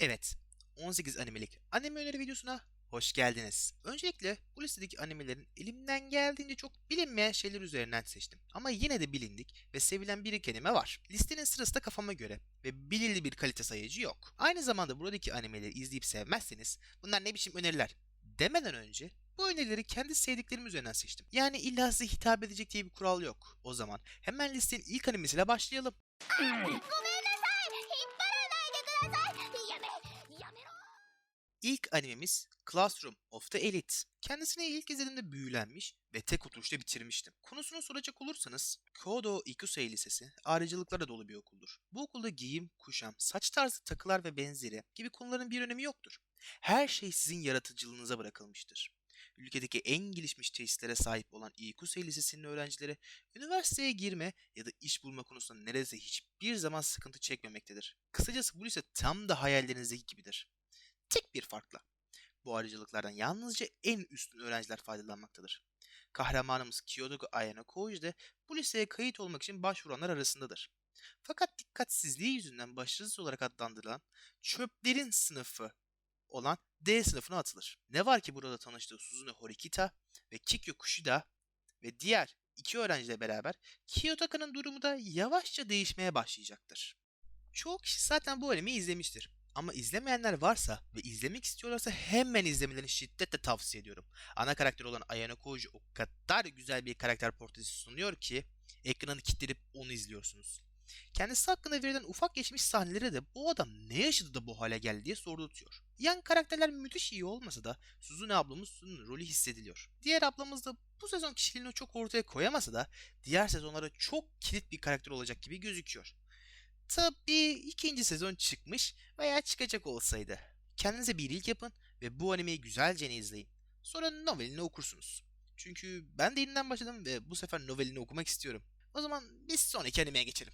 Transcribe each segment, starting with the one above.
Evet, 18 animelik anime öneri videosuna hoş geldiniz. Öncelikle bu listedeki animelerin elimden geldiğince çok bilinmeyen şeyler üzerinden seçtim. Ama yine de bilindik ve sevilen bir iki var. Listenin sırası da kafama göre ve belirli bir kalite sayıcı yok. Aynı zamanda buradaki animeleri izleyip sevmezseniz bunlar ne biçim öneriler demeden önce bu önerileri kendi sevdiklerim üzerinden seçtim. Yani illa size hitap edecek diye bir kural yok. O zaman hemen listenin ilk animesiyle başlayalım. İlk animemiz Classroom of the Elite. Kendisini ilk izlediğimde büyülenmiş ve tek oturuşta bitirmiştim. Konusunu soracak olursanız, Kodo Ikusei Lisesi ayrıcalıklarla dolu bir okuldur. Bu okulda giyim, kuşam, saç tarzı, takılar ve benzeri gibi konuların bir önemi yoktur. Her şey sizin yaratıcılığınıza bırakılmıştır. Ülkedeki en gelişmiş tesislere sahip olan Ikusei Lisesi'nin öğrencileri üniversiteye girme ya da iş bulma konusunda neredeyse hiçbir zaman sıkıntı çekmemektedir. Kısacası bu lise tam da hayallerinizdeki gibidir. Tek bir farkla. Bu ayrıcalıklardan yalnızca en üstün öğrenciler faydalanmaktadır. Kahramanımız Kyoto Ayano Koji de bu liseye kayıt olmak için başvuranlar arasındadır. Fakat dikkatsizliği yüzünden başarısız olarak adlandırılan çöplerin sınıfı olan D sınıfına atılır. Ne var ki burada tanıştığı Suzune Horikita ve Kikyo Kushida ve diğer iki öğrenciyle beraber Kiyotaka'nın durumu da yavaşça değişmeye başlayacaktır. Çoğu kişi zaten bu animeyi izlemiştir. Ama izlemeyenler varsa ve izlemek istiyorlarsa hemen izlemelerini şiddetle tavsiye ediyorum. Ana karakter olan Ayano Koji o kadar güzel bir karakter portresi sunuyor ki ekranı kilitlenip onu izliyorsunuz. Kendisi hakkında verilen ufak geçmiş sahneleri de bu adam ne yaşadı da bu hale geldi diye sordurtuyor. Yan karakterler müthiş iyi olmasa da Suzune ablamızın rolü hissediliyor. Diğer ablamız da bu sezon kişiliğini çok ortaya koyamasa da diğer sezonlarda çok kilit bir karakter olacak gibi gözüküyor. Tabii ikinci sezon çıkmış veya çıkacak olsaydı. Kendinize bir ilk yapın ve bu animeyi güzelce izleyin. Sonra novelini okursunuz. Çünkü ben de yeniden başladım ve bu sefer novelini okumak istiyorum. O zaman biz sonraki animeye geçelim.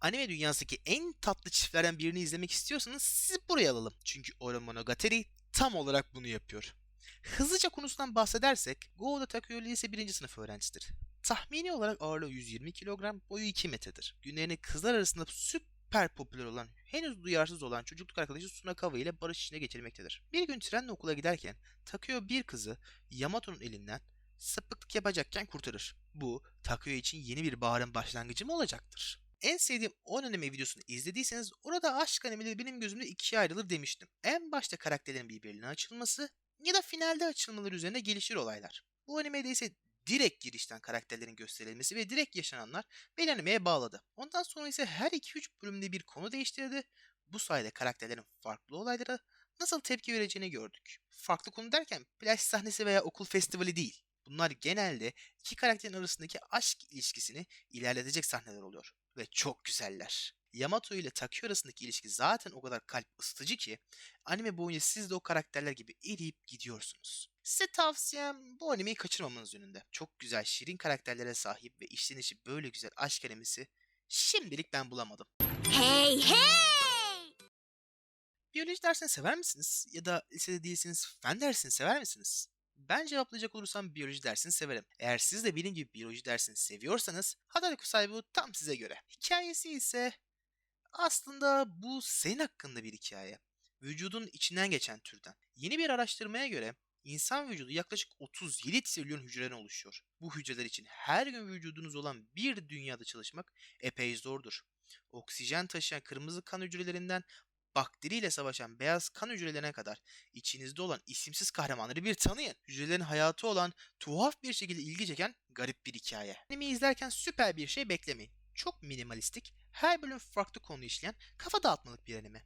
Anime dünyasındaki en tatlı çiftlerden birini izlemek istiyorsanız sizi buraya alalım. Çünkü Oromonogatari tam olarak bunu yapıyor. Hızlıca konusundan bahsedersek, Go Takuyo lise 1. sınıf öğrencisidir. Tahmini olarak ağırlığı 120 kilogram, boyu 2 metredir. Günlerini kızlar arasında süper popüler olan, henüz duyarsız olan çocukluk arkadaşı Sunakawa ile barış içine geçirmektedir. Bir gün trenle okula giderken Takuyo bir kızı Yamato'nun elinden sapıklık yapacakken kurtarır. Bu Takuyo için yeni bir baharın başlangıcı mı olacaktır? En sevdiğim 10 anime videosunu izlediyseniz orada aşk animeleri benim gözümde ikiye ayrılır demiştim. En başta karakterlerin birbirine açılması ya da finalde açılmaları üzerine gelişir olaylar. Bu animede ise direkt girişten karakterlerin gösterilmesi ve direkt yaşananlar beni animeye bağladı. Ondan sonra ise her 2-3 bölümde bir konu değiştirdi. Bu sayede karakterlerin farklı olaylara nasıl tepki vereceğini gördük. Farklı konu derken plaj sahnesi veya okul festivali değil. Bunlar genelde iki karakterin arasındaki aşk ilişkisini ilerletecek sahneler oluyor. Ve çok güzeller. Yamato ile Takio arasındaki ilişki zaten o kadar kalp ısıtıcı ki anime boyunca siz de o karakterler gibi eriyip gidiyorsunuz. Size tavsiyem bu animeyi kaçırmamanız yönünde. Çok güzel şirin karakterlere sahip ve işlenişi böyle güzel aşk animesi şimdilik ben bulamadım. Hey hey Biyoloji dersini sever misiniz? Ya da lisede değilseniz fen dersini sever misiniz? Ben cevaplayacak olursam biyoloji dersini severim. Eğer siz de benim gibi biyoloji dersini seviyorsanız Hadari Kusai bu tam size göre. Hikayesi ise aslında bu senin hakkında bir hikaye. Vücudun içinden geçen türden. Yeni bir araştırmaya göre insan vücudu yaklaşık 37 trilyon hücreden oluşuyor. Bu hücreler için her gün vücudunuz olan bir dünyada çalışmak epey zordur. Oksijen taşıyan kırmızı kan hücrelerinden bakteriyle savaşan beyaz kan hücrelerine kadar içinizde olan isimsiz kahramanları bir tanıyın. Hücrelerin hayatı olan tuhaf bir şekilde ilgi çeken garip bir hikaye. Anime izlerken süper bir şey beklemeyin. Çok minimalistik, her bölüm farklı konu işleyen, kafa dağıtmalık bir anime.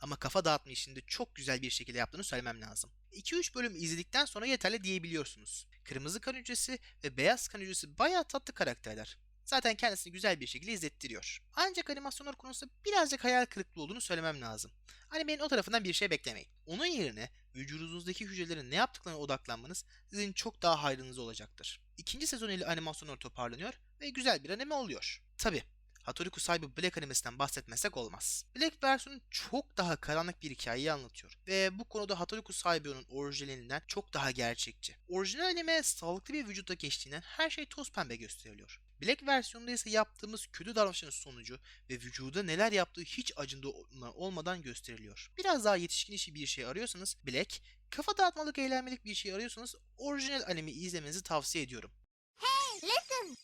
Ama kafa dağıtma işini çok güzel bir şekilde yaptığını söylemem lazım. 2-3 bölüm izledikten sonra yeterli diyebiliyorsunuz. Kırmızı kan hücresi ve beyaz kan hücresi bayağı tatlı karakterler. Zaten kendisini güzel bir şekilde izlettiriyor. Ancak animasyonlar konusunda birazcık hayal kırıklığı olduğunu söylemem lazım. Animenin o tarafından bir şey beklemeyin. Onun yerine vücudunuzdaki hücrelerin ne yaptıklarına odaklanmanız sizin çok daha hayrınıza olacaktır. İkinci sezon ile animasyonlar toparlanıyor ve güzel bir anime oluyor. Tabi Hattori Kusai Black animesinden bahsetmesek olmaz. Black versiyonu çok daha karanlık bir hikayeyi anlatıyor ve bu konuda Hattori Kusai'nin orijinalinden çok daha gerçekçi. Orijinal anime sağlıklı bir vücutta geçtiğinden her şey toz pembe gösteriliyor. Black versiyonunda ise yaptığımız kötü davranışların sonucu ve vücuda neler yaptığı hiç acında olmadan gösteriliyor. Biraz daha yetişkin işi bir şey arıyorsanız Black, kafa dağıtmalık eğlenmelik bir şey arıyorsanız orijinal animeyi izlemenizi tavsiye ediyorum. Listen.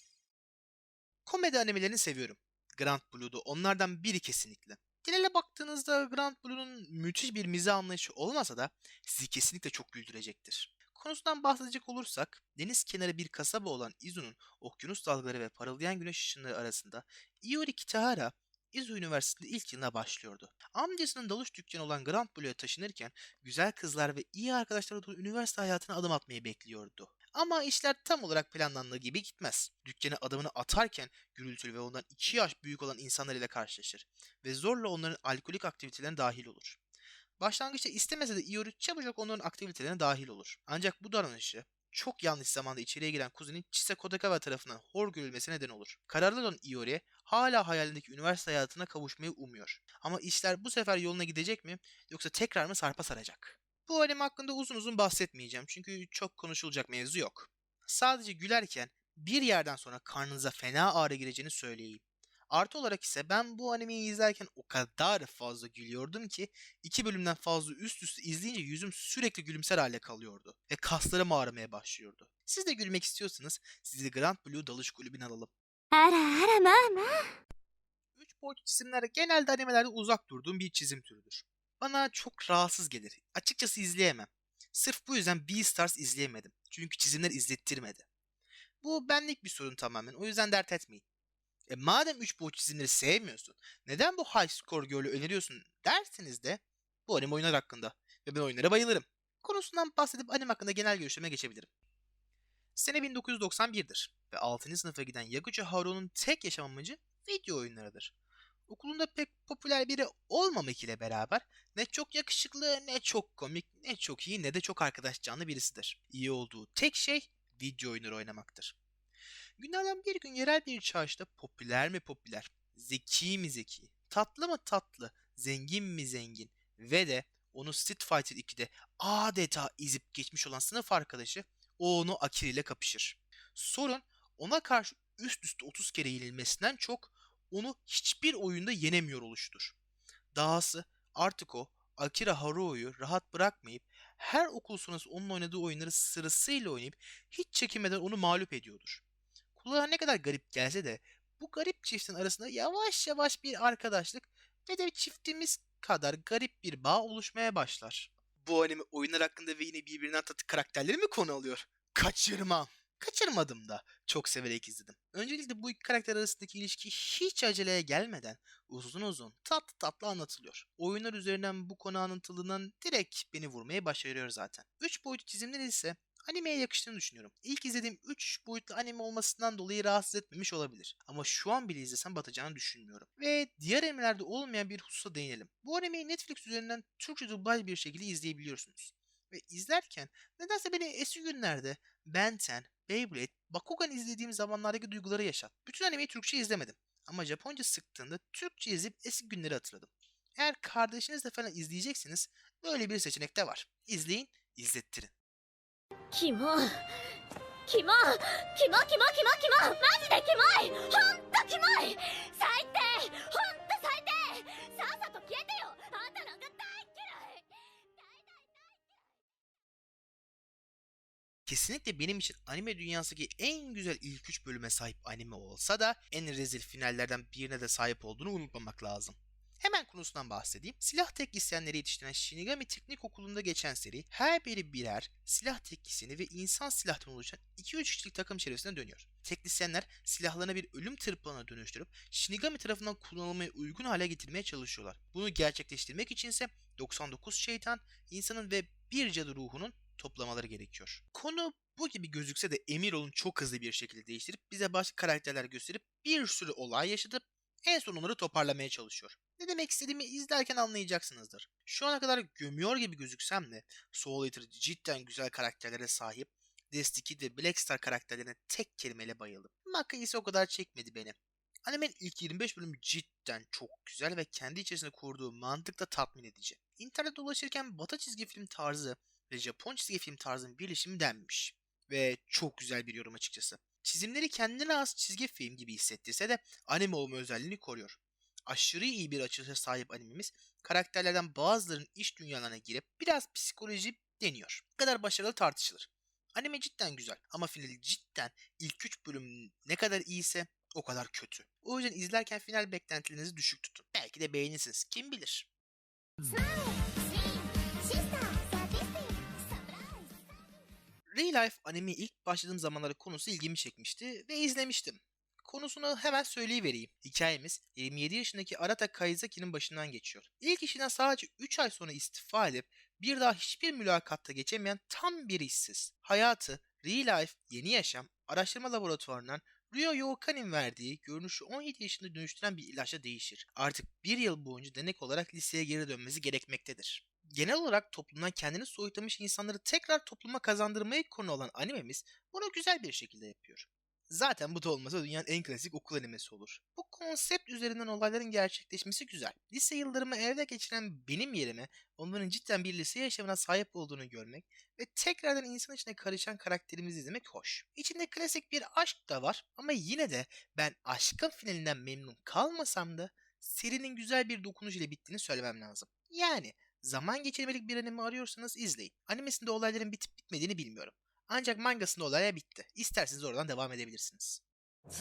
Komedi animelerini seviyorum. Grand Blue'da onlardan biri kesinlikle. Genele baktığınızda Grand Blue'nun müthiş bir mizah anlayışı olmasa da sizi kesinlikle çok güldürecektir. Konusundan bahsedecek olursak, deniz kenarı bir kasaba olan Izu'nun okyanus dalgaları ve parıldayan güneş ışınları arasında Iori Kitahara, Izu Üniversitesi'nde ilk yılına başlıyordu. Amcasının dalış dükkanı olan Grand Blue'ya taşınırken güzel kızlar ve iyi arkadaşlarla dolu üniversite hayatına adım atmayı bekliyordu. Ama işler tam olarak planlandığı gibi gitmez. Dükkana adımını atarken gürültülü ve ondan iki yaş büyük olan insanlar ile karşılaşır ve zorla onların alkolik aktivitelerine dahil olur. Başlangıçta istemese de Iori çabucak onların aktivitelerine dahil olur. Ancak bu davranışı çok yanlış zamanda içeriye giren kuzenin Chise Kodakawa tarafından hor görülmesine neden olur. Kararlı olan Iori hala hayalindeki üniversite hayatına kavuşmayı umuyor. Ama işler bu sefer yoluna gidecek mi yoksa tekrar mı sarpa saracak? Bu alem hakkında uzun uzun bahsetmeyeceğim çünkü çok konuşulacak mevzu yok. Sadece gülerken bir yerden sonra karnınıza fena ağrı gireceğini söyleyeyim. Artı olarak ise ben bu animeyi izlerken o kadar fazla gülüyordum ki iki bölümden fazla üst üste izleyince yüzüm sürekli gülümser hale kalıyordu ve kaslarım ağrımaya başlıyordu. Siz de gülmek istiyorsanız sizi Grand Blue Dalış Kulübü'ne alalım. Ara ara mama. Üç boyutlu çizimler genelde animelerde uzak durduğum bir çizim türüdür. Bana çok rahatsız gelir. Açıkçası izleyemem. Sırf bu yüzden Beastars izleyemedim. Çünkü çizimler izlettirmedi. Bu benlik bir sorun tamamen. O yüzden dert etmeyin. E madem 3 boyut çizimleri sevmiyorsun, neden bu High Score Girl'ü öneriyorsun derseniz de bu anime oyunlar hakkında. Ve ben oyunlara bayılırım. Konusundan bahsedip anime hakkında genel görüşlerime geçebilirim. Sene 1991'dir ve 6. sınıfa giden Yaguchi Haruo'nun tek yaşam amacı video oyunlarıdır. Okulunda pek popüler biri olmamak ile beraber ne çok yakışıklı, ne çok komik, ne çok iyi, ne de çok arkadaş canlı birisidir. İyi olduğu tek şey video oyunları oynamaktır. Günlerden bir gün yerel bir çarşıda popüler mi popüler, zeki mi zeki, tatlı mı tatlı, zengin mi zengin ve de onu Street Fighter 2'de adeta izip geçmiş olan sınıf arkadaşı o onu Akira ile kapışır. Sorun ona karşı üst üste 30 kere yenilmesinden çok onu hiçbir oyunda yenemiyor oluştur. Dahası artık o Akira Haruo'yu rahat bırakmayıp her okul sonrası onun oynadığı oyunları sırasıyla oynayıp hiç çekinmeden onu mağlup ediyordur. Kulağa ne kadar garip gelse de bu garip çiftin arasında yavaş yavaş bir arkadaşlık ve de çiftimiz kadar garip bir bağ oluşmaya başlar. Bu anime oyunlar hakkında ve yine birbirinden tatlı karakterleri mi konu alıyor? Kaçırmam. Kaçırmadım da. Çok severek izledim. Öncelikle bu iki karakter arasındaki ilişki hiç aceleye gelmeden uzun uzun tatlı tatlı anlatılıyor. Oyunlar üzerinden bu konu anlatıldığından direkt beni vurmaya başarıyor zaten. 3 boyutlu çizimler ise animeye yakıştığını düşünüyorum. İlk izlediğim 3 boyutlu anime olmasından dolayı rahatsız etmemiş olabilir. Ama şu an bile izlesem batacağını düşünmüyorum. Ve diğer animelerde olmayan bir hususa değinelim. Bu animeyi Netflix üzerinden Türkçe dublaj bir şekilde izleyebiliyorsunuz. Ve izlerken nedense beni eski günlerde Ben 10, Beyblade, Bakugan izlediğim zamanlardaki duyguları yaşat. Bütün animeyi Türkçe izlemedim. Ama Japonca sıktığında Türkçe izleyip eski günleri hatırladım. Eğer kardeşinizle falan izleyeceksiniz böyle bir seçenek de var. İzleyin, izlettirin. Kimo. Kimo. Kimo kimo kimo kimo. Majide kimoi. Honto kimoi. Saite. Honto Kesinlikle benim için anime dünyasındaki en güzel ilk 3 bölüme sahip anime olsa da en rezil finallerden birine de sahip olduğunu unutmamak lazım. Hemen konusundan bahsedeyim. Silah teknisyenleri yetiştiren Shinigami Teknik Okulu'nda geçen seri her biri birer silah teknisyeni ve insan silahtan oluşan 2-3 kişilik takım içerisinde dönüyor. Teknisyenler silahlarını bir ölüm tırpağına dönüştürüp Shinigami tarafından kullanılmaya uygun hale getirmeye çalışıyorlar. Bunu gerçekleştirmek içinse 99 şeytan, insanın ve bir cadı ruhunun toplamaları gerekiyor. Konu bu gibi gözükse de Emirol'un çok hızlı bir şekilde değiştirip bize başka karakterler gösterip bir sürü olay yaşatıp en son onları toparlamaya çalışıyor. Ne demek istediğimi izlerken anlayacaksınızdır. Şu ana kadar gömüyor gibi gözüksem de Soul Eater cidden güzel karakterlere sahip. Destiny ve Blackstar karakterlerine tek kelimeyle bayıldım. Maka o kadar çekmedi beni. Animenin ilk 25 bölümü cidden çok güzel ve kendi içerisinde kurduğu mantık da tatmin edici. İnternette dolaşırken Batı çizgi film tarzı ve Japon çizgi film tarzının birleşimi denmiş. Ve çok güzel bir yorum açıkçası. Çizimleri kendine has çizgi film gibi hissettirse de anime olma özelliğini koruyor. Aşırı iyi bir açılışa sahip animemiz karakterlerden bazılarının iç dünyalarına girip biraz psikoloji deniyor. Ne kadar başarılı tartışılır. Anime cidden güzel ama finali cidden ilk 3 bölüm ne kadar iyiyse o kadar kötü. O yüzden izlerken final beklentilerinizi düşük tutun. Belki de beğenirsiniz. Kim bilir. Real Life anime ilk başladığım zamanları konusu ilgimi çekmişti ve izlemiştim. Konusunu hemen söyleyivereyim. Hikayemiz 27 yaşındaki Arata Kaizaki'nin başından geçiyor. İlk işinden sadece 3 ay sonra istifa edip bir daha hiçbir mülakatta geçemeyen tam bir işsiz. Hayatı, Real Life, Yeni Yaşam, araştırma laboratuvarından Ryo Yokan'ın verdiği görünüşü 17 yaşında dönüştüren bir ilaçla değişir. Artık bir yıl boyunca denek olarak liseye geri dönmesi gerekmektedir. Genel olarak toplumdan kendini soyutlamış insanları tekrar topluma kazandırmayı konu olan animemiz bunu güzel bir şekilde yapıyor. Zaten bu da olmasa dünyanın en klasik okul animesi olur. Bu konsept üzerinden olayların gerçekleşmesi güzel. Lise yıllarımı evde geçiren benim yerime onların cidden bir lise yaşamına sahip olduğunu görmek ve tekrardan insan içine karışan karakterimizi izlemek hoş. İçinde klasik bir aşk da var ama yine de ben aşkın finalinden memnun kalmasam da serinin güzel bir dokunuş ile bittiğini söylemem lazım. Yani zaman geçirmelik bir anime arıyorsanız izleyin. Animesinde olayların bitip bitmediğini bilmiyorum. Ancak mangasında olaya bitti. İsterseniz oradan devam edebilirsiniz.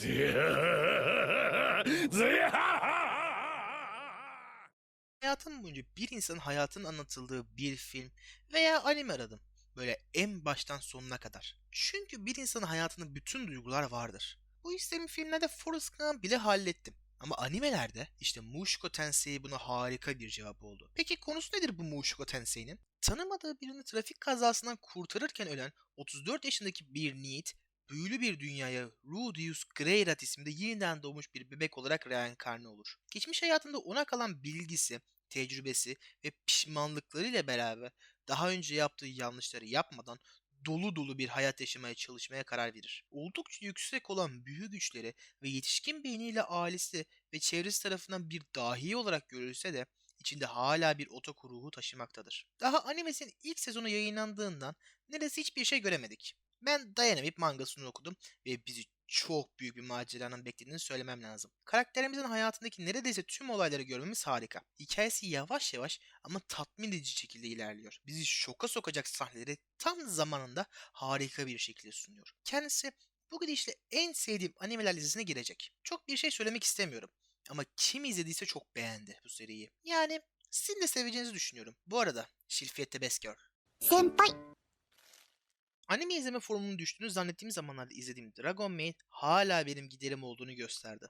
Hayatım boyunca bir insanın hayatının anlatıldığı bir film veya anime aradım. Böyle en baştan sonuna kadar. Çünkü bir insanın hayatında bütün duygular vardır. Bu hislerimi filmlerde Forrest Gump bile hallettim. Ama animelerde işte Mushoku Tensei buna harika bir cevap oldu. Peki konusu nedir bu Mushoku Tensei'nin? Tanımadığı birini trafik kazasından kurtarırken ölen 34 yaşındaki bir Need, büyülü bir dünyaya Rudius Greyrat isimde yeniden doğmuş bir bebek olarak reenkarne olur. Geçmiş hayatında ona kalan bilgisi, tecrübesi ve pişmanlıklarıyla beraber daha önce yaptığı yanlışları yapmadan dolu dolu bir hayat yaşamaya çalışmaya karar verir. Oldukça yüksek olan büyü güçleri ve yetişkin beyniyle ailesi ve çevresi tarafından bir dahi olarak görülse de içinde hala bir otaku ruhu taşımaktadır. Daha animesinin ilk sezonu yayınlandığından neredeyse hiçbir şey göremedik. Ben dayanamayıp mangasını okudum ve bizi çok büyük bir maceranın beklediğini söylemem lazım. Karakterimizin hayatındaki neredeyse tüm olayları görmemiz harika. Hikayesi yavaş yavaş ama tatmin edici şekilde ilerliyor. Bizi şoka sokacak sahneleri tam zamanında harika bir şekilde sunuyor. Kendisi bu gidişle en sevdiğim animeler listesine girecek. Çok bir şey söylemek istemiyorum. Ama kim izlediyse çok beğendi bu seriyi. Yani sizin de seveceğinizi düşünüyorum. Bu arada Şilfiyette Best Girl. 先輩 Anime izleme formunun düştüğünü zannettiğim zamanlarda izlediğim Dragon Maid hala benim giderim olduğunu gösterdi.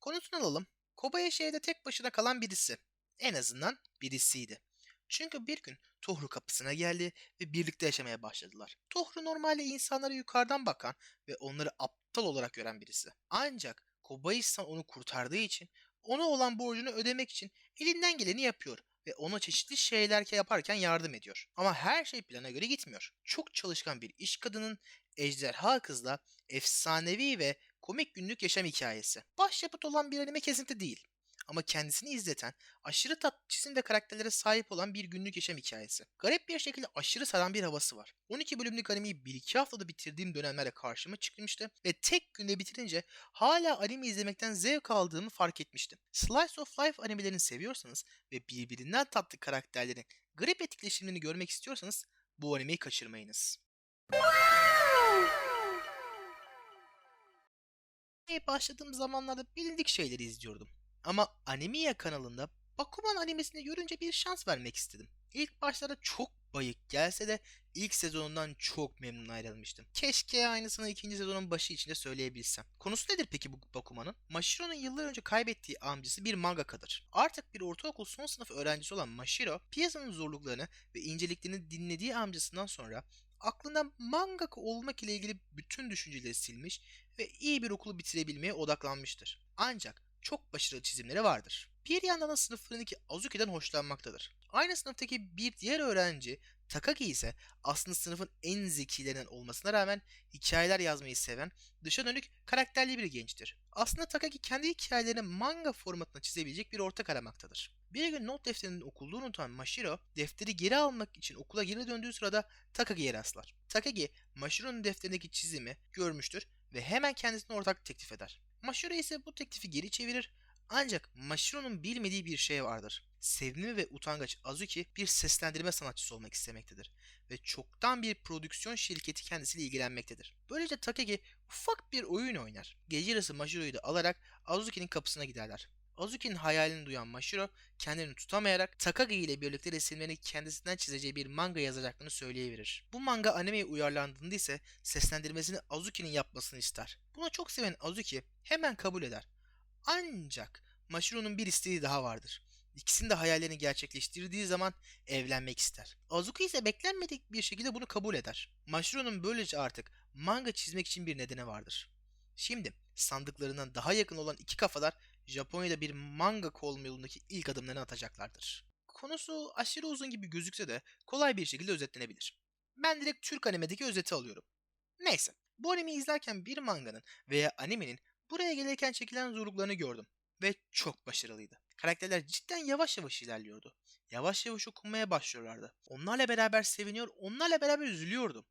Konusunu alalım. Kobayashi'de tek başına kalan birisi. En azından birisiydi. Çünkü bir gün Tohru kapısına geldi ve birlikte yaşamaya başladılar. Tohru normalde insanlara yukarıdan bakan ve onları aptal olarak gören birisi. Ancak Kobayashi onu kurtardığı için ona olan borcunu ödemek için elinden geleni yapıyor ve ona çeşitli şeyler yaparken yardım ediyor. Ama her şey plana göre gitmiyor. Çok çalışkan bir iş kadının ejderha kızla efsanevi ve komik günlük yaşam hikayesi. Başyapıt olan bir anime kesinlikle değil. Ama kendisini izleten, aşırı tatlı çizim ve karakterlere sahip olan bir günlük yaşam hikayesi. Garip bir şekilde aşırı saran bir havası var. 12 bölümlük animeyi 1-2 haftada bitirdiğim dönemlerde karşıma çıkmıştı ve tek günde bitirince hala anime izlemekten zevk aldığımı fark etmiştim. Slice of Life animelerini seviyorsanız ve birbirinden tatlı karakterlerin garip etkileşimlerini görmek istiyorsanız bu animeyi kaçırmayınız. Başladığım zamanlarda bilindik şeyleri izliyordum. Ama Animiya kanalında Bakuman animesini görünce bir şans vermek istedim. İlk başlarda çok bayık gelse de ilk sezonundan çok memnun ayrılmıştım. Keşke aynısını ikinci sezonun başı içinde söyleyebilsem. Konusu nedir peki bu Bakuman'ın? Mashiro'nun yıllar önce kaybettiği amcası bir mangakadır. Artık bir ortaokul son sınıf öğrencisi olan Mashiro, piyasanın zorluklarını ve inceliklerini dinlediği amcasından sonra aklından mangaka olmak ile ilgili bütün düşünceleri silmiş ve iyi bir okulu bitirebilmeye odaklanmıştır. Ancak çok başarılı çizimleri vardır. Bir yandan da sınıflarındaki Azuki'den hoşlanmaktadır. Aynı sınıftaki bir diğer öğrenci Takagi ise aslında sınıfın en zekilerinden olmasına rağmen hikayeler yazmayı seven, dışa dönük karakterli bir gençtir. Aslında Takagi kendi hikayelerini manga formatına çizebilecek bir ortak aramaktadır. Bir gün not defterinin okulda unutan Mashiro, defteri geri almak için okula geri döndüğü sırada Takagi'ye rastlar. Takagi, Mashiro'nun defterindeki çizimi görmüştür ve hemen kendisine ortak teklif eder. Mashiro ise bu teklifi geri çevirir ancak Mashiro'nun bilmediği bir şey vardır. Sevimli ve utangaç Azuki bir seslendirme sanatçısı olmak istemektedir ve çoktan bir prodüksiyon şirketi kendisiyle ilgilenmektedir. Böylece Takagi ufak bir oyun oynar. Gece yarısı Mashiro'yu da alarak Azuki'nin kapısına giderler. Azuki'nin hayalini duyan Mashiro kendini tutamayarak Takagi ile birlikte resimlerini kendisinden çizeceği bir manga yazacaklarını söyleyiverir. Bu manga animeye uyarlandığında ise seslendirmesini Azuki'nin yapmasını ister. Buna çok seven Azuki hemen kabul eder. Ancak Mashiro'nun bir isteği daha vardır. İkisinin de hayallerini gerçekleştirdiği zaman evlenmek ister. Azuki ise beklenmedik bir şekilde bunu kabul eder. Mashiro'nun böylece artık manga çizmek için bir nedeni vardır. Şimdi sandıklarından daha yakın olan iki kafalar Japonya'da bir manga olma yolundaki ilk adımlarını atacaklardır. Konusu aşırı uzun gibi gözükse de kolay bir şekilde özetlenebilir. Ben direkt Türk animedeki özeti alıyorum. Neyse, bu animeyi izlerken bir manganın veya animenin buraya gelirken çekilen zorluklarını gördüm ve çok başarılıydı. Karakterler cidden yavaş yavaş ilerliyordu. Yavaş yavaş okunmaya başlıyorlardı. Onlarla beraber seviniyor, onlarla beraber üzülüyordum.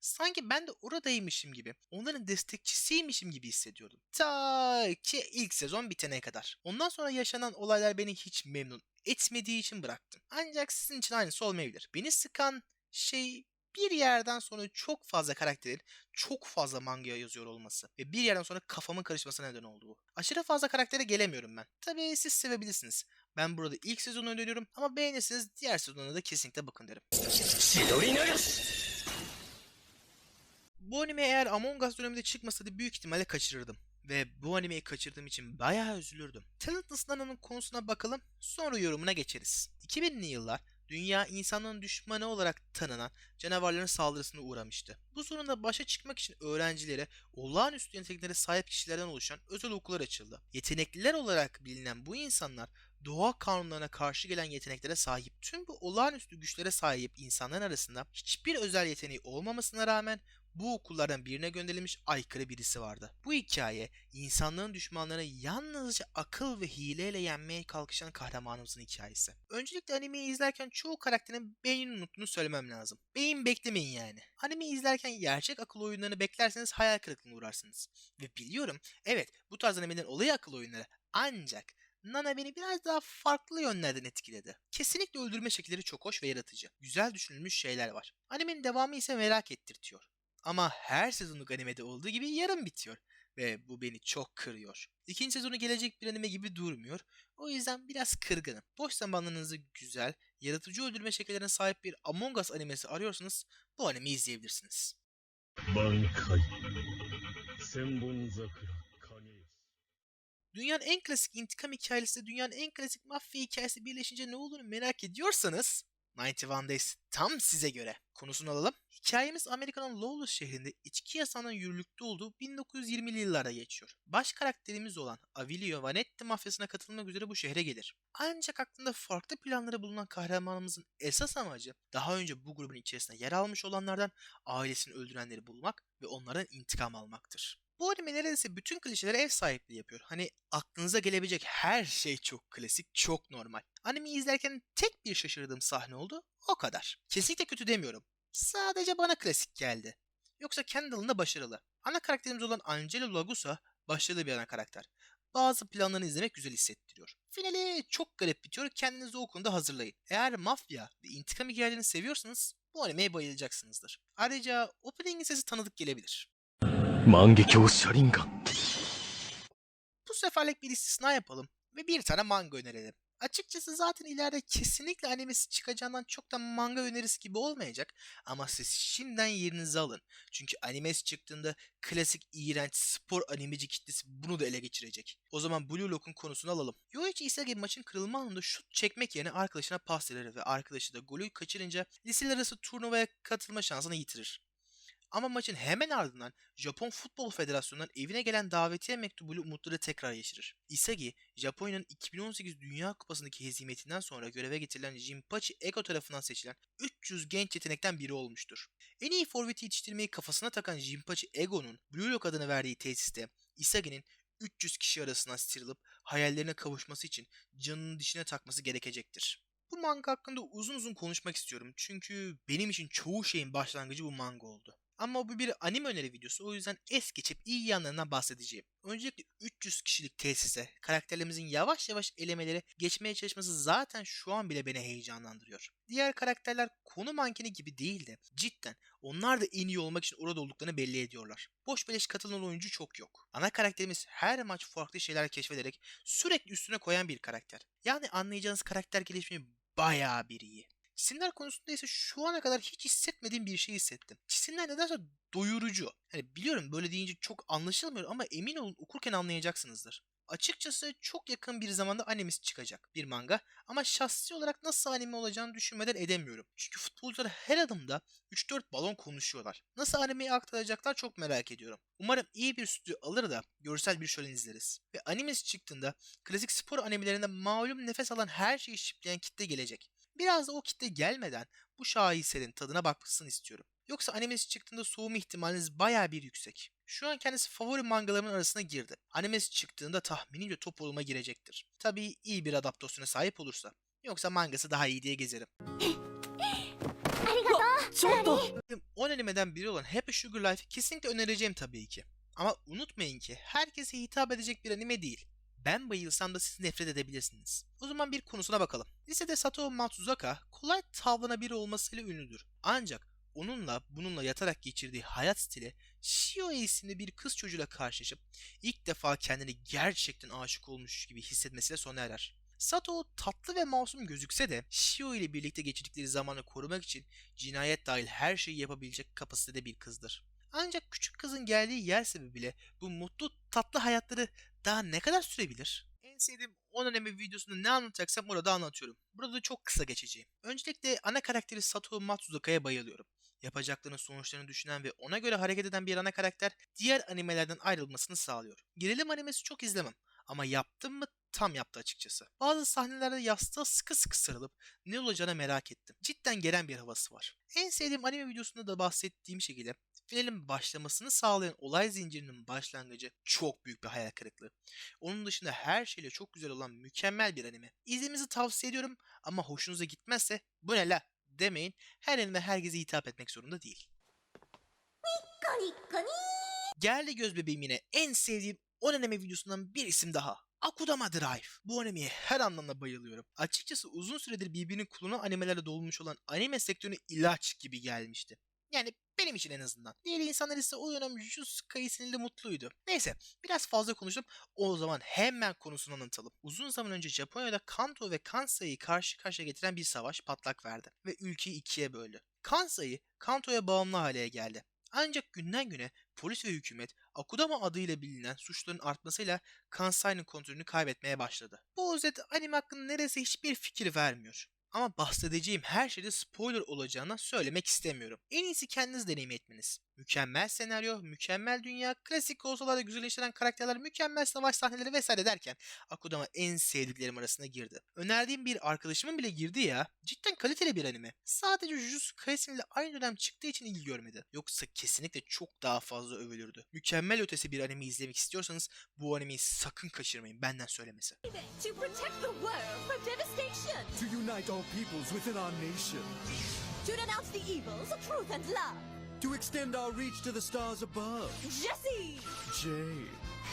Sanki ben de oradaymışım gibi, onların destekçisiymişim gibi hissediyordum. Ta ki ilk sezon bitene kadar. Ondan sonra yaşanan olaylar beni hiç memnun etmediği için bıraktım. Ancak sizin için aynısı olmayabilir. Beni sıkan şey bir yerden sonra çok fazla karakterin çok fazla manga yazıyor olması ve bir yerden sonra kafamın karışmasına neden oldu bu. Aşırı fazla karaktere gelemiyorum ben. Tabii siz sevebilirsiniz. Ben burada ilk sezonu öneriyorum ama beğenirseniz diğer sezonuna da kesinlikle bakın derim. Bu anime eğer Among Us döneminde çıkmasaydı büyük ihtimalle kaçırırdım. Ve bu animeyi kaçırdığım için bayağı üzülürdüm. Talentless Nana'nın konusuna bakalım sonra yorumuna geçeriz. 2000'li yıllar dünya insanlığın düşmanı olarak tanınan canavarların saldırısına uğramıştı. Bu sorunla başa çıkmak için öğrencilere olağanüstü yeteneklere sahip kişilerden oluşan özel okullar açıldı. Yetenekliler olarak bilinen bu insanlar doğa kanunlarına karşı gelen yeteneklere sahip tüm bu olağanüstü güçlere sahip insanların arasında hiçbir özel yeteneği olmamasına rağmen bu okullardan birine gönderilmiş aykırı birisi vardı. Bu hikaye insanlığın düşmanlarını yalnızca akıl ve hileyle yenmeye kalkışan kahramanımızın hikayesi. Öncelikle animeyi izlerken çoğu karakterin beynini unuttuğunu söylemem lazım. Beyin beklemeyin yani. Animeyi izlerken gerçek akıl oyunlarını beklerseniz hayal kırıklığına uğrarsınız. Ve biliyorum evet bu tarz animelerin olayı akıl oyunları ancak Nana beni biraz daha farklı yönlerden etkiledi. Kesinlikle öldürme şekilleri çok hoş ve yaratıcı. Güzel düşünülmüş şeyler var. Animenin devamı ise merak ettirtiyor. Ama her sezonluk animede olduğu gibi yarım bitiyor ve bu beni çok kırıyor. İkinci sezonu gelecek bir anime gibi durmuyor. O yüzden biraz kırgınım. Boş zamanlarınızı güzel, yaratıcı öldürme şekillerine sahip bir Among Us animesi arıyorsanız bu animi izleyebilirsiniz. Dünyanın en klasik intikam hikayesiyle dünyanın en klasik mafya hikayesi birleşince ne olur merak ediyorsanız 91 Days tam size göre. Konusunu alalım. Hikayemiz Amerika'nın Lawless şehrinde içki yasağının yürürlükte olduğu 1920'li yıllarda geçiyor. Baş karakterimiz olan Avilio Vanetti mafyasına katılmak üzere bu şehre gelir. Ancak aklında farklı planları bulunan kahramanımızın esas amacı daha önce bu grubun içerisinde yer almış olanlardan ailesini öldürenleri bulmak ve onlardan intikam almaktır. Bu anime neredeyse bütün klişelere ev sahipliği yapıyor. Hani aklınıza gelebilecek her şey çok klasik, çok normal. Animeyi izlerken tek bir şaşırdığım sahne oldu, o kadar. Kesinlikle kötü demiyorum. Sadece bana klasik geldi. Yoksa kendi dalında başarılı. Ana karakterimiz olan Angelo Lagusa başarılı bir ana karakter. Bazı planlarını izlemek güzel hissettiriyor. Finali çok garip bitiyor, kendinizi o konuda hazırlayın. Eğer mafya ve intikam hikayelerini seviyorsanız bu animeye bayılacaksınızdır. Ayrıca openingin sesi tanıdık gelebilir. Bu seferlik bir istisna yapalım ve bir tane manga önerelim. Açıkçası zaten ileride kesinlikle animesi çıkacağından çok da manga önerisi gibi olmayacak ama siz şimdiden yerinizi alın. Çünkü animesi çıktığında klasik iğrenç spor animeci kitlesi bunu da ele geçirecek. O zaman Blue Lock'un konusunu alalım. Yoichi Isagi maçın kırılma anında şut çekmek yerine arkadaşına pas ve arkadaşı da golü kaçırınca liseler arası turnuvaya katılma şansını yitirir. Ama maçın hemen ardından Japon Futbol Federasyonu'ndan evine gelen davetiye mektubuyla umutları tekrar yeşerir. Isagi, Japonya'nın 2018 Dünya Kupası'ndaki hezimetinden sonra göreve getirilen Jinpachi Ego tarafından seçilen 300 genç yetenekten biri olmuştur. En iyi forveti yetiştirmeyi kafasına takan Jinpachi Ego'nun Blue Lock adını verdiği tesiste Isagi'nin 300 kişi arasından sıyrılıp hayallerine kavuşması için canının dişine takması gerekecektir. Bu manga hakkında uzun uzun konuşmak istiyorum çünkü benim için çoğu şeyin başlangıcı bu manga oldu. Ama bu bir anime öneri videosu o yüzden es geçip iyi yanlarından bahsedeceğim. Öncelikle 300 kişilik tesise karakterlerimizin yavaş yavaş elemeleri geçmeye çalışması zaten şu an bile beni heyecanlandırıyor. Diğer karakterler konu mankeni gibi değil de cidden onlar da en iyi olmak için orada olduklarını belli ediyorlar. Boş beleş katılan oyuncu çok yok. Ana karakterimiz her maç farklı şeyler keşfederek sürekli üstüne koyan bir karakter. Yani anlayacağınız karakter gelişimi bayağı bir iyi. Çizimler konusunda ise şu ana kadar hiç hissetmediğim bir şey hissettim. Çizimler nedense doyurucu. Hani biliyorum böyle deyince çok anlaşılmıyor ama emin olun okurken anlayacaksınızdır. Açıkçası çok yakın bir zamanda animesi çıkacak bir manga ama şahsi olarak nasıl anime olacağını düşünmeden edemiyorum. Çünkü futbolcular her adımda 3-4 balon konuşuyorlar. Nasıl animeyi aktaracaklar çok merak ediyorum. Umarım iyi bir stüdyo alır da görsel bir şölen izleriz. Ve animesi çıktığında klasik spor animelerinde malum nefes alan her şeyi şipleyen kitle gelecek. Biraz da o kitle gelmeden bu şaheserin tadına bakmasını istiyorum. Yoksa animesi çıktığında soğuma ihtimaliniz baya bir yüksek. Şu an kendisi favori mangalarımın arasına girdi. Animesi çıktığında tahminimce top oluma girecektir. Tabii iyi bir adaptasyona sahip olursa. Yoksa mangası daha iyi diye gezerim. ありがとうちょっと Benim 10 animeden biri olan Happy Sugar Life'ı kesinlikle önereceğim tabii ki. Ama unutmayın ki herkese hitap edecek bir anime değil. Ben bayılsam da siz nefret edebilirsiniz. O zaman bir konusuna bakalım. Lisede Sato Matsuzaka kolay tavlana biri olmasıyla ünlüdür. Ancak onunla bununla yatarak geçirdiği hayat stili Shio isimli bir kız çocuğuyla karşılaşıp ilk defa kendini gerçekten aşık olmuş gibi hissetmesiyle sona erer. Sato tatlı ve masum gözükse de Shio ile birlikte geçirdikleri zamanı korumak için cinayet dahil her şeyi yapabilecek kapasitede bir kızdır. Ancak küçük kızın geldiği yer sebebiyle bu mutlu tatlı hayatları daha ne kadar sürebilir? En sevdiğim 10 anime videosunda ne anlatacaksam orada anlatıyorum. Burada da çok kısa geçeceğim. Öncelikle ana karakteri Sato Matsuzaka'ya bayılıyorum. Yapacaklarının sonuçlarını düşünen ve ona göre hareket eden bir ana karakter diğer animelerden ayrılmasını sağlıyor. Gerilim animesi çok izlemem ama yaptım mı tam yaptı açıkçası. Bazı sahnelerde yastığa sıkı sıkı sarılıp ne olacağını merak ettim. Cidden gelen bir havası var. En sevdiğim anime videosunda da bahsettiğim şekilde Finalin başlamasını sağlayan olay zincirinin başlangıcı çok büyük bir hayal kırıklığı. Onun dışında her şeyle çok güzel olan mükemmel bir anime. İzlemenizi tavsiye ediyorum ama hoşunuza gitmezse bu ne la demeyin. Her anime herkese hitap etmek zorunda değil. Geldi göz bebeğim yine en sevdiğim 10 anime videosundan bir isim daha. Akudama Drive. Bu animeye her anlamda bayılıyorum. Açıkçası uzun süredir birbirinin kuluna animelerle dolmuş olan anime sektörüne ilaç gibi gelmişti. Yani benim için en azından. Diğer insanlar ise o dönem Jujutsu Kaisen ile mutluydu. Neyse biraz fazla konuştum. O zaman hemen konusunu anlatalım. Uzun zaman önce Japonya'da Kanto ve Kansai'yi karşı karşıya getiren bir savaş patlak verdi ve ülkeyi ikiye böldü. Kansai, Kanto'ya bağımlı hale geldi. Ancak günden güne polis ve hükümet Akudama adıyla bilinen suçların artmasıyla Kansai'nin kontrolünü kaybetmeye başladı. Bu özet anime hakkında neredeyse hiçbir fikir vermiyor. Ama bahsedeceğim her şeyde spoiler olacağına söylemek istemiyorum. En iyisi kendiniz deneyim etmeniz. Mükemmel senaryo, mükemmel dünya, klasik olsalar da güzelleştiren karakterler, mükemmel savaş sahneleri vesaire derken Akudama en sevdiklerim arasına girdi. Önerdiğim bir arkadaşımın bile girdi ya. Cidden kaliteli bir anime. Sadece Jujutsu Kaisen ile aynı dönem çıktığı için ilgi görmedi. Yoksa kesinlikle çok daha fazla övülürdü. Mükemmel ötesi bir anime izlemek istiyorsanız bu animeyi sakın kaçırmayın benden söylemesi. To protect the world from devastation To unite all peoples within our nation. To denounce the evils of truth and love To extend our reach to the stars above. Jesse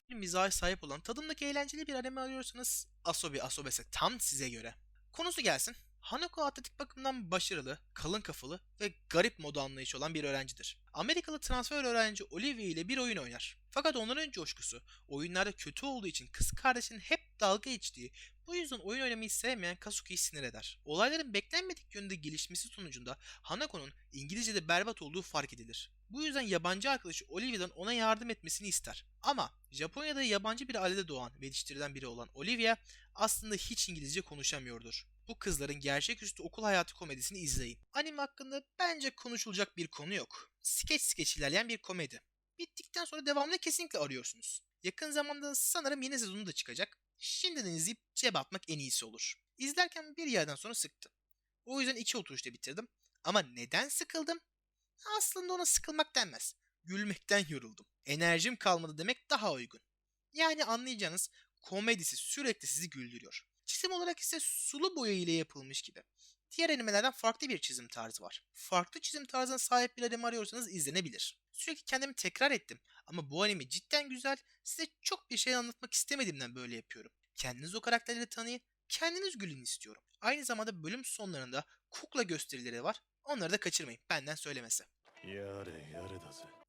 bir mizaha sahip olan tadımdaki eğlenceli bir anime arıyorsanız Asobi Asobese tam size göre. Konusu gelsin. Hanako atletik bakımdan başarılı, kalın kafalı ve garip moda anlayışı olan bir öğrencidir. Amerikalı transfer öğrenci Olivia ile bir oyun oynar. Fakat onların coşkusu oyunlarda kötü olduğu için kız kardeşinin hep dalga geçtiği, bu yüzden oyun oynamayı sevmeyen Kasuki'yi sinir eder. Olayların beklenmedik yönde gelişmesi sonucunda Hanako'nun İngilizce'de berbat olduğu fark edilir. Bu yüzden yabancı arkadaşı Olivia'dan ona yardım etmesini ister. Ama Japonya'da yabancı bir ailede doğan ve yetiştirilen biri olan Olivia aslında hiç İngilizce konuşamıyordur. Bu kızların gerçeküstü okul hayatı komedisini izleyin. Anime hakkında bence konuşulacak bir konu yok. Skeç skeç ilerleyen bir komedi. Bittikten sonra devamını kesinlikle arıyorsunuz. Yakın zamanda sanırım yeni sezonu da çıkacak. Şimdiden izleyip cebe atmak en iyisi olur. İzlerken bir yerden sonra sıktı. O yüzden iki oturuşta bitirdim. Ama neden sıkıldım? Aslında ona sıkılmak denmez. Gülmekten yoruldum. Enerjim kalmadı demek daha uygun. Yani anlayacağınız komedisi sürekli sizi güldürüyor. Çizim olarak ise sulu boya ile yapılmış gibi. Diğer animelerden farklı bir çizim tarzı var. Farklı çizim tarzına sahip bir anime arıyorsanız izlenebilir. Sürekli kendimi tekrar ettim ama bu anime cidden güzel. Size çok bir şey anlatmak istemediğimden böyle yapıyorum. Kendiniz o karakterleri tanıyın, kendiniz gülün istiyorum. Aynı zamanda bölüm sonlarında kukla gösterileri var. Onları da kaçırmayın benden söylemesi. Yare, yare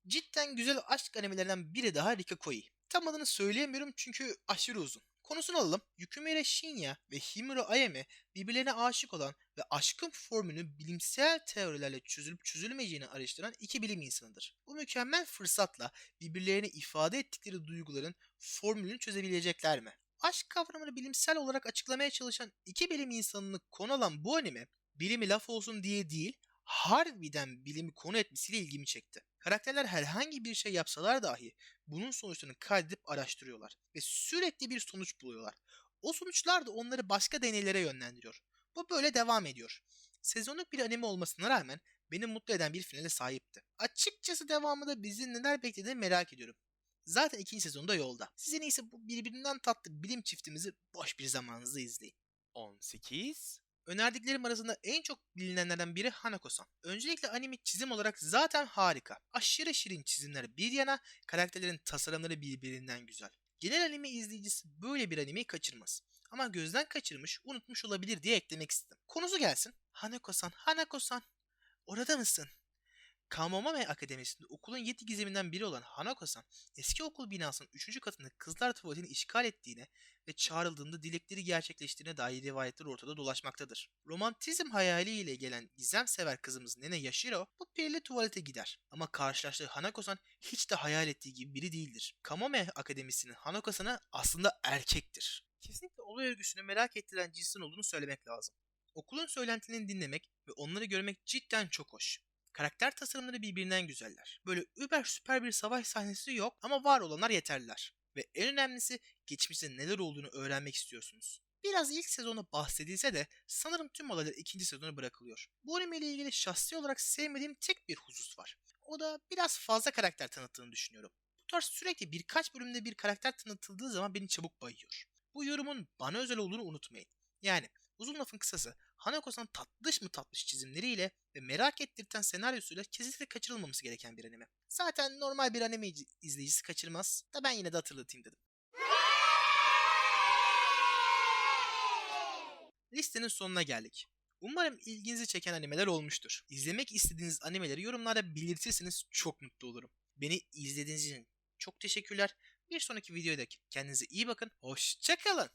Cidden güzel aşk animelerinden biri daha Rika Rikakoi. Tam adını söyleyemiyorum çünkü aşırı uzun. Konusunu alalım. Yukimura Shinya ve Himuro Ayame birbirlerine aşık olan ve aşkın formülünü bilimsel teorilerle çözülüp çözülmeyeceğini araştıran iki bilim insanıdır. Bu mükemmel fırsatla birbirlerine ifade ettikleri duyguların formülünü çözebilecekler mi? Aşk kavramını bilimsel olarak açıklamaya çalışan iki bilim insanını konu alan bu anime, bilimi laf olsun diye değil, harbiden bilimi konu etmesiyle ilgimi çekti. Karakterler herhangi bir şey yapsalar dahi bunun sonuçlarını kaydedip araştırıyorlar ve sürekli bir sonuç buluyorlar. O sonuçlar da onları başka deneylere yönlendiriyor. Bu böyle devam ediyor. Sezonluk bir anime olmasına rağmen beni mutlu eden bir finale sahipti. Açıkçası devamında bizi neler beklediğini merak ediyorum. Zaten ikinci sezonda yolda. Siz en iyisi bu birbirinden tatlı bilim çiftimizi boş bir zamanınızda izleyin. 18 Önerdiklerim arasında en çok bilinenlerden biri Hanako-san. Öncelikle anime çizim olarak zaten harika. Aşırı şirin çizimler bir yana, karakterlerin tasarımları birbirinden güzel. Genel anime izleyicisi böyle bir animeyi kaçırmaz. Ama gözden kaçırmış, unutmuş olabilir diye eklemek istedim. Konusu gelsin. Hanako-san, Hanako-san. Orada mısın? Kamomame Akademisi'nde okulun yedi gizeminden biri olan Hanako-san, eski okul binasının 3. katında kızlar tuvaletini işgal ettiğine ve çağrıldığında dilekleri gerçekleştiğine dair rivayetler ortada dolaşmaktadır. Romantizm hayaliyle gelen gizem sever kızımız Nene Yashiro bu perili tuvalete gider. Ama karşılaştığı Hanako-san hiç de hayal ettiği gibi biri değildir. Kamome Akademisi'nin Hanako-san'ı aslında erkektir. Kesinlikle olay örgüsünü merak ettiren cinsin olduğunu söylemek lazım. Okulun söylentilerini dinlemek ve onları görmek cidden çok hoş. Karakter tasarımları birbirinden güzeller. Böyle über süper bir savaş sahnesi yok ama var olanlar yeterliler. Ve en önemlisi geçmişte neler olduğunu öğrenmek istiyorsunuz. Biraz ilk sezonu bahsedilse de sanırım tüm olaylar ikinci sezona bırakılıyor. Bu anime ile ilgili şahsi olarak sevmediğim tek bir husus var. O da biraz fazla karakter tanıttığını düşünüyorum. Bu tarz sürekli birkaç bölümde bir karakter tanıtıldığı zaman beni çabuk bayıyor. Bu yorumun bana özel olduğunu unutmayın. Yani uzun lafın kısası Hanako-san tatlış mı tatlış çizimleriyle ve merak ettirten senaryosuyla kesinlikle kaçırılmaması gereken bir anime. Zaten normal bir anime iz- izleyicisi kaçırmaz da ben yine de hatırlatayım dedim. Listenin sonuna geldik. Umarım ilginizi çeken animeler olmuştur. İzlemek istediğiniz animeleri yorumlarda belirtirseniz çok mutlu olurum. Beni izlediğiniz için çok teşekkürler. Bir sonraki videoda kendinize iyi bakın. Hoşçakalın.